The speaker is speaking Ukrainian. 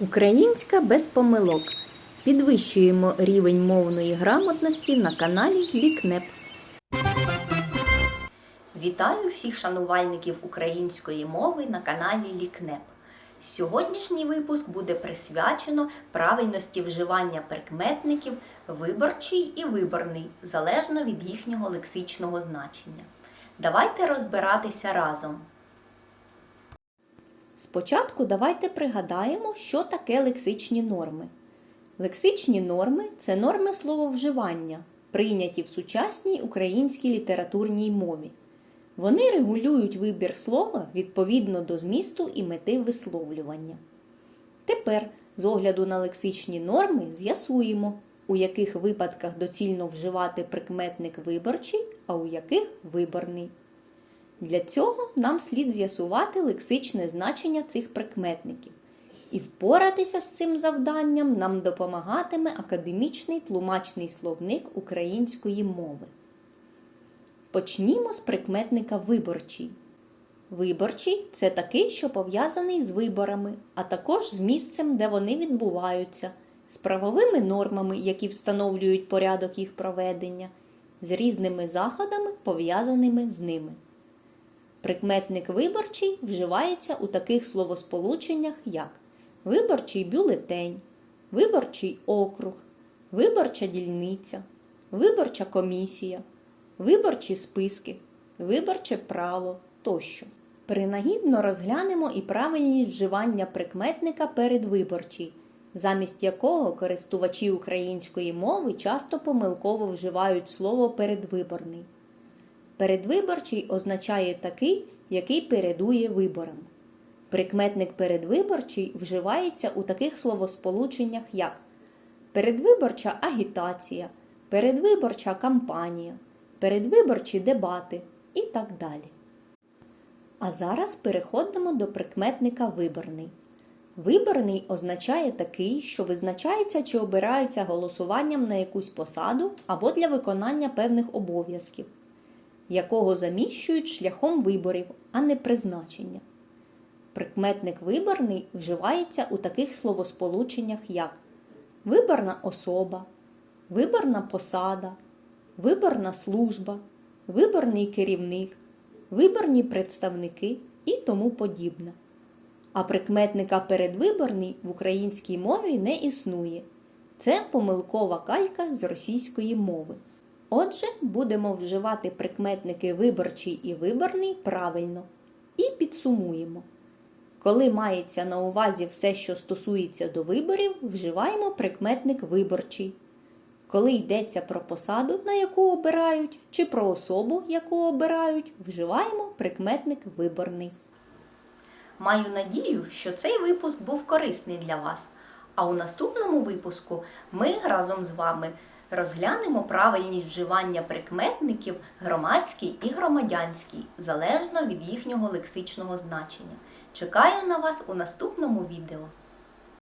Українська без помилок. Підвищуємо рівень мовної грамотності на каналі Лікнеп. Вітаю всіх шанувальників української мови на каналі Лікнеп. Сьогоднішній випуск буде присвячено правильності вживання прикметників виборчий і виборний, залежно від їхнього лексичного значення. Давайте розбиратися разом. Спочатку давайте пригадаємо, що таке лексичні норми. Лексичні норми це норми слововживання, прийняті в сучасній українській літературній мові. Вони регулюють вибір слова відповідно до змісту і мети висловлювання. Тепер, з огляду на лексичні норми, з'ясуємо, у яких випадках доцільно вживати прикметник виборчий, а у яких виборний. Для цього нам слід з'ясувати лексичне значення цих прикметників. І впоратися з цим завданням нам допомагатиме академічний тлумачний словник української мови. Почнімо з прикметника виборчий. Виборчий це такий, що пов'язаний з виборами, а також з місцем, де вони відбуваються, з правовими нормами, які встановлюють порядок їх проведення, з різними заходами, пов'язаними з ними. Прикметник виборчий вживається у таких словосполученнях, як виборчий бюлетень, виборчий округ, виборча дільниця, виборча комісія, виборчі списки, виборче право тощо. Принагідно розглянемо і правильність вживання прикметника передвиборчий, замість якого користувачі української мови часто помилково вживають слово передвиборний. Передвиборчий означає такий, який передує виборам. Прикметник передвиборчий вживається у таких словосполученнях, як передвиборча агітація, передвиборча кампанія, передвиборчі дебати і так далі. А зараз переходимо до прикметника виборний. Виборний означає такий, що визначається чи обирається голосуванням на якусь посаду або для виконання певних обов'язків якого заміщують шляхом виборів, а не призначення. Прикметник виборний вживається у таких словосполученнях, як виборна особа, виборна посада, виборна служба, виборний керівник, виборні представники і тому подібне. А прикметника передвиборний в українській мові не існує. Це помилкова калька з російської мови. Отже, будемо вживати прикметники виборчий і виборний правильно. І підсумуємо. Коли мається на увазі все, що стосується до виборів, вживаємо прикметник виборчий. Коли йдеться про посаду, на яку обирають, чи про особу, яку обирають, вживаємо прикметник виборний. Маю надію, що цей випуск був корисний для вас. А у наступному випуску ми разом з вами розглянемо правильність вживання прикметників громадський і громадянський, залежно від їхнього лексичного значення. Чекаю на вас у наступному відео.